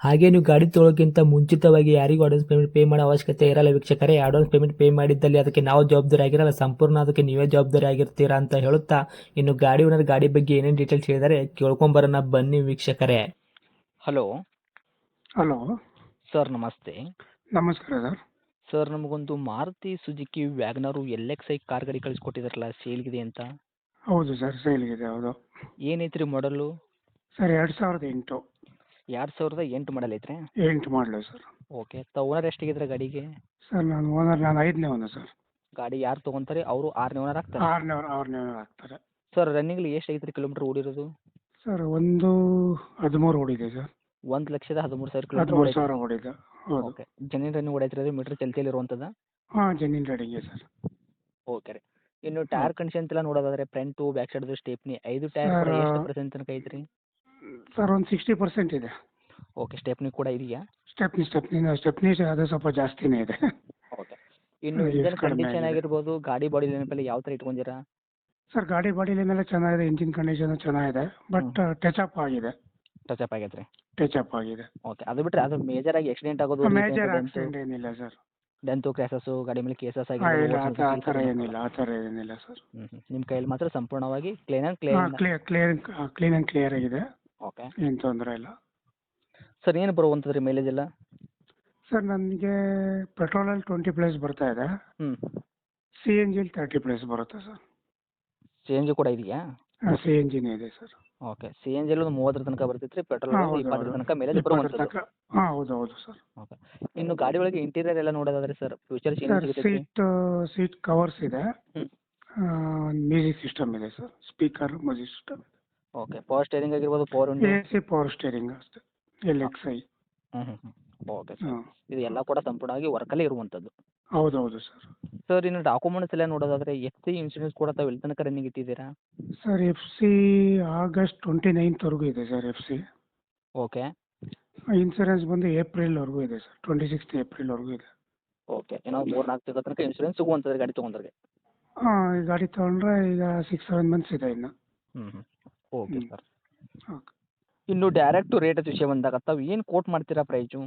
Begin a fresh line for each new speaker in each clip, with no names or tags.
ಹಾಗೆ ನೀವು ಗಾಡಿ ತೊಳೋಕ್ಕಿಂತ ಮುಂಚಿತವಾಗಿ ಯಾರಿಗೂ ಅಡ್ವಾನ್ಸ್ ಪೇಮೆಂಟ್ ಪೇ ಮಾಡೋ ಅವಶ್ಯಕತೆ ಇರಲ್ಲ ವೀಕ್ಷಕರೇ. ಅಡ್ವಾನ್ಸ್ ಪೇಮೆಂಟ್ ಪೇ ಮಾಡಿದ್ದಲ್ಲಿ ಅದಕ್ಕೆ ನಾವು ಜವಾಬ್ದಾರಿ ಆಗಿರಲ್ಲ. ಸಂಪೂರ್ಣ ಅದಕ್ಕೆ ನೀವೇ ಜವಾಬ್ದಾರಿ ಆಗಿರ್ತೀರಾ ಅಂತ ಹೇಳುತ್ತಾ ಇನ್ನು ಗಾಡಿ ಓನರ್ ಗಾಡಿ ಬಗ್ಗೆ ಏನೇನು ಡೀಟೇಲ್ಸ್ ಹೇಳಿದರೆ ಕೇಳ್ಕೊಂಬರೋಣ. ಬನ್ನಿ ವೀಕ್ಷಕರೇ.
ಹಲೋ
ಹಲೋ
ಸರ್ ನಮಸ್ತೆ.
ನಮಸ್ಕಾರ ಸರ್.
ಸರ್ ನಮಗೊಂದು Maruti Suzuki WagonR L X I car ಗಾಡಿ ಕಳಿಸ್ಕೊಟ್ಟಿದ್ರಲ್ಲ ಸೇಲ್ಗಿದೆ ಅಂತ?
ಹೌದು ಸರ್ ಸೇಲ್ಗಿದೆ ಹೌದು.
ಏನೈತ್ರಿ ಮಾಡಲು
ಸರ್ ಎರಡು ಸಾವಿರದ ಎಂಟು.
ಎರಡು ಸಾವಿರದ ಎಂಟು ಮಾಡಲ್ ಐತ್ರಿ?
ಎಂಟು ಮಾಡಲು ಸರ್
ಓಕೆ ತ ಓನರ್ ಎಷ್ಟಾಗಿದ್ರೆ ಗಾಡಿಗೆ?
ಸರ್ ನಾನು ಓನರ್ ನಾನು ಐದನೇ ಓನರ್ ಸರ್
ಗಾಡಿ ಯಾರು ತೊಗೊಂತಾರೆ? ಅವರು ಆರನೇ ಓನರ್ ಆಗ್ತಾರೆ?
ಆರನೇ ಆರನೇ ಓನರ್ ಆಗ್ತಾರೆ.
ಸರ್ ರನ್ನಿಂಗ್ ಎಷ್ಟು ಐತ್ರಿ ಕಿಲೋಮೀಟರ್ ಓಡಿರೋದು?
ಸರ್ ಒಂದು ಹದಿಮೂರು ಓಡಿದೆ ಸರ್
ಒಂದು ಲಕ್ಷದ ಹದಿಮೂರು ಸಾವಿರ
ಹದಿಮೂರು
ಕಿಲೋಮೀಟರ್
ಸಾವಿರ ಓಡಿದೆ. ಹೌದು.
ಓಕೆ ಜನಿನ್ ರನ್ನಿಂಗ್ ಓಡೈತ್ರಿ ಮೀಟರ್ ಚಲ್ತಿಯಲ್ಲಿ ಇರುವಂಥದ್ದು
ಹಾಂ ಜಮೀನ್ ರೆಡಿಗೆ ಸರ್
ಓಕೆ ರೀ. ಇನ್ನು ಟೈರ್ ಕಂಡೀಷನ್ ಎಲ್ಲ ನೋಡೋದಾದ್ರೆ ಫ್ರಂಟ್ ಬ್ಯಾಕ್ ಸೈಡ್ದು ಸ್ಟೇಪ್ನಿ ಐದು ಟೈರ್ ಎಷ್ಟು ಪರ್ಸೆಂಟ್ ತನಕ ಐತ್ರಿ?
ಸರ್ ಒಂದು ಸಿಕ್ಸ್ಟಿ ಪರ್ಸೆಂಟ್ ಇದೆ.
ಓಕೆ ಸ್ಟೆಪ್ನಿ ಕೂಡ ಇದೆಯಾ?
ಸ್ಟೆಪ್ನಿ ಸ್ಟೆಪ್ನಿ ಸ್ಟೆಪ್ನಿ ಅದು ಸ್ವಲ್ಪ ಜಾಸ್ತಿನೇ ಇದೆ.
ಓಕೆ ಇನ್ನು ಇಂಜನ್ ಕಂಡೀಷನ್. ಆಗಿರ್ಬೋದು ಗಾಡಿ ಬಾಡಿ ನೆನಪಲ್ಲಿ ಯಾವ ತರ ಇಟ್ಕೊಂಡಿರಾ?
ಸರ್ ಗಾಡಿ ಬಾಡಿಲಿ ಮೇಲೆ ಚೆನ್ನಾಗಿದೆ ಇಂಜಿನ್ ಕಂಡೀಷನ್ ಚೆನ್ನಾಗಿದೆ ಬಟ್ ಟಚ್ ಅಪ್ ಆಗಿದೆ.
ಟಚ್ ಅಪ್ ಆಗೈತೆ ರೀ
ಟಚ್ ಅಪ್ ಆಗಿದೆ.
ಓಕೆ ಅದು ಬಿಟ್ರೆ ಅದು ಮೇಜರ್ ಆಗಿ ಆಕ್ಸಿಡೆಂಟ್ ಆಗೋದು
ಮೇಜರ್ ಆಕ್ಸಿಡೆಂಟ್ ಏನಿಲ್ಲ ಸರ್.
ಡೆಂತು ಕ್ರ್ಯಾಸಸ್ಸು ಗಾಡಿ ಮೇಲೆ ಕೇಸಸ್
ಆಗಿಲ್ಲ ಆ ಥರ- ಥರ ಏನಿಲ್ಲ. ಆ ಥರ ಏನಿಲ್ಲ ಸರ್.
ನಿಮ್ಮ ಕೈಯಲ್ಲಿ ಮಾತ್ರ ಸಂಪೂರ್ಣವಾಗಿ clean and clear
clear clear clean and clear ಆಗಿದೆ.
ಓಕೆ.
ಏನು ತೊಂದರೆ ಇಲ್ಲ.
ಸರ್ ಏನು ಬರುವಂಥದ್ದು ರೀ ಮೈಲೇಜ್ ಎಲ್ಲ?
ಸರ್ ನನಗೆ ಪೆಟ್ರೋಲಲ್ಲಿ ಟ್ವೆಂಟಿ ಪ್ಲಸ್ ಬರ್ತಾ ಇದೆ.
ಹ್ಞೂ
ಸಿ ಎನ್ ಜಿಲಿ ತರ್ಟಿ ಪ್ಲಸ್ ಬರುತ್ತೆ ಸರ್.
ಸಿ ಎನ್ ಜಿ ಕೂಡ ಇದೆಯಾ?
ಸಿ ಎನ್ ಜಿನೇ ಇದೆ ಸರ್.
ಓಕೆ. ಸಿ ಎನ್ ಜಿಲಿ ಒಂದು ಮೂವತ್ತರ ತನಕ ಬರ್ತೈತೆ ರೀ ಪೆಟ್ರೋಲ್
ಹೌದು
ಇಪ್ಪತ್ತರ
ಹೌದು.
ತನಕ ಮೈಲೇಜ್
ಇಪ್ಪತ್ತರ
ಬರುವಂಥದ್ದು.
ತನಕ. ಹಾಂ ಹೌದು ಹೌದು ಸರ್.
ಓಕೆ. ಇನ್ನು ಗಾಡಿ ಒಳಗೆ ಇಂಟೀರಿಯರ್ ಎಲ್ಲ ನೋಡೋದಾದ್ರೆ ಸರ್ ಫ್ಯೂಚರ್ ಏನು
ಸರ್
ಸಿಗುತ್ತೆ
ಸೀಟ್ ಸೀಟ್ ಕವರ್ಸ್ ಇದೆ.
ಹ್ಮ್.
ಮ್ಯೂಸಿಕ್ ಸಿಸ್ಟಮ್ ಇದೆ sir. Speaker music system
okay power steering ಆಗಿರ್ಬೋದು power
A C power steering ಅಷ್ಟೇ ಎಲ್ ಎಕ್ಸ್ ಐ
ಹ್ಞೂ ಹ್ಞೂ ಹ್ಞೂ ಓಕೆ ಸರ್ ಇದು ಎಲ್ಲ ಕೂಡ ಸಂಪೂರ್ಣವಾಗಿ ವರ್ಕಲ್ಲೇ ಇರುವಂಥದ್ದು
ಹೌದು ಹೌದು ಸರ್
ಸರ್ ಇನ್ನು ಡಾಕ್ಯುಮೆಂಟ್ಸ್ ಎಲ್ಲ ನೋಡೋದಾದ್ರೆ ಎಫ್ ಸಿ ಇನ್ಶೂರೆನ್ಸ್ ಕೂಡ ತಾವು ಎಲ್ಲಿ ತನಕ running ಇಟ್ಟಿದ್ದೀರಾ?
Sir F C August twenty ನೈನ್ತ್ವರೆಗೂ ಇದೆ sir F C
okay
insurance ಬಂದು ಏಪ್ರಿಲ್ವರೆಗೂ ಇದೆ ಸರ್ ಟ್ವೆಂಟಿ ಸಿಕ್ಸ್ತ್ ಏಪ್ರಿಲ್ವರೆಗೂ ಇದೆ.
ಓಕೆ ಏನೋ ಮೂರು ನಾಲ್ಕು ತಿಂಗಳ ತನಕ ಇನ್ಶೂರೆನ್ಸ್ ಸಿಗುವಂಥದ್ದು ಗಾಡಿ ತೊಗೊಂಡ್ರೆ.
ಹಾಂ ಗಾಡಿ ತೊಗೊಂಡ್ರೆ ಈಗ ಸಿಕ್ಸ್ ಸೆವೆನ್ ಮಂತ್ಸ್ ಇದೆ ಇನ್ನು.
ಹ್ಞೂ ಹ್ಞೂ ಓಕೆ ಸರ್
ಓಕೆ
ಇನ್ನು ಡೈರೆಕ್ಟ್ ರೇಟ್ ವಿಷಯ ಬಂದಾಗ ತಾವು ಏನು ಕೋಟ್ ಮಾಡ್ತೀರಾ ಪ್ರೈಸು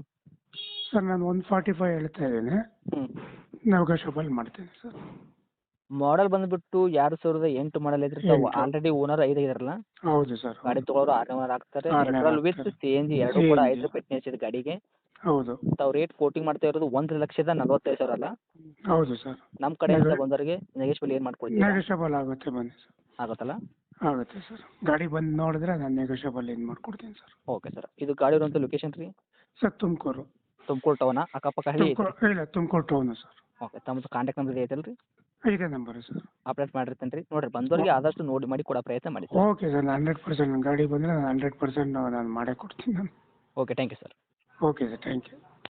ಸರ್ ನಾನು ಒನ್ ಫಾರ್ಟಿ ಫೈವ್ ಹೇಳ್ತಾ ಇದ್ದೀನಿ.
ಹ್ಞೂ
ನೆಗೋಷಿಯಬಲ್ ಮಾಡ್ತೀನಿ ಸರ್
ಮಾಡಲ್ ಬಂದ್ಬಿಟ್ಟು ಎರಡು ಸಾವಿರದ ಎಂಟು ಮಾಡಲ್ ಇದ್ರೆ ತಾವು
ಎಂಟು.
ಆಲ್ರೆಡಿ ಓನರ್ ಐದು ಐದರಲ್ಲ
ಹೌದು ಸರ್
ಗಾಡಿ ತಗೊಳ್ಳೋರು ಆರನೇ ಓನರ್ ಆಗ್ತಾರೆ.
ಆರನೇ
petrol with C N G ಎರಡು ಕೂಡ
CNG.
ಐದು ಫಿಟ್ನೆಸ್ ಇದೆ ಗಾಡಿಗೆ.
ಹೌದು.
ತಾವು ರೇಟ್ ಕೋಟಿಂಗ್ ಮಾಡ್ತಾ ಇರೋದು ಒಂದು ಲಕ್ಷದ ನಲವತ್ತೈದು ಸಾವಿರ ಅಲ್ಲ?
ಹೌದು ಸರ್
ನಮ್ಮ ಕಡೆಯಿಂದ
ನೆಗೋ-
ಬಂದವರಿಗೆ ಏನ್ ಏನು
ನೆಗೋಷಿಯಬಲ್ ಆಗುತ್ತೆ ಬನ್ನಿ ಸರ್
ಆಗುತ್ತಲ್ಲ?
ಆಗುತ್ತೆ ಸರ್. ಗಾಡಿ ಬಂದು ನೋಡಿದ್ರೆ ನಾನು ನೆಗೋಷಿಯಬಲ್ ಏನು ಮಾಡ್ಕೊಡ್ತೀನಿ ಸರ್.
Okay sir. ಇದು ಗಾಡಿ ಇರುವಂಥ ಲೊಕೇಶನ್ ರೀ?
ಸರ್ ತುಮಕೂರು.
ತುಮಕೂರು ಟೌನ ಅಕ್ಕಪಕ್ಕ ಹಳ್ಳಿ ಐತೆ
ತುಮಕೂರು ಇಲ್ಲ ತುಮಕೂರು ಟೌನು ಸರ್.
ಓಕೆ ತಮ್ಮದು ಕಾಂಟ್ಯಾಕ್ಟ್ ನಂಬರ್ ಐತಲ್ಲ ರೀ
ಇದೇ ನಂಬರ್ ಸರ್.
ಅಪ್ಡೇಟ್ ಮಾಡಿರ್ತೀನಿ ರೀ. ನೋಡಿರಿ ಬಂದವರಿಗೆ ಆದಷ್ಟು ನೋಡಿ ಮಾಡಿ ಕೊಡೋ ಪ್ರಯತ್ನ ಮಾಡಿ sir.
Okay sir hundred percent ನನ್ನ ಗಾಡಿ ಬಂದರೆ ನಾನು ಹಂಡ್ರೆಡ್ ಪರ್ಸೆಂಟ್ ನಾನು ಮಾಡೇ ಕೊಡ್ತೀನಿ ನಾನು.
Okay thank you sir.
Okay sir thank you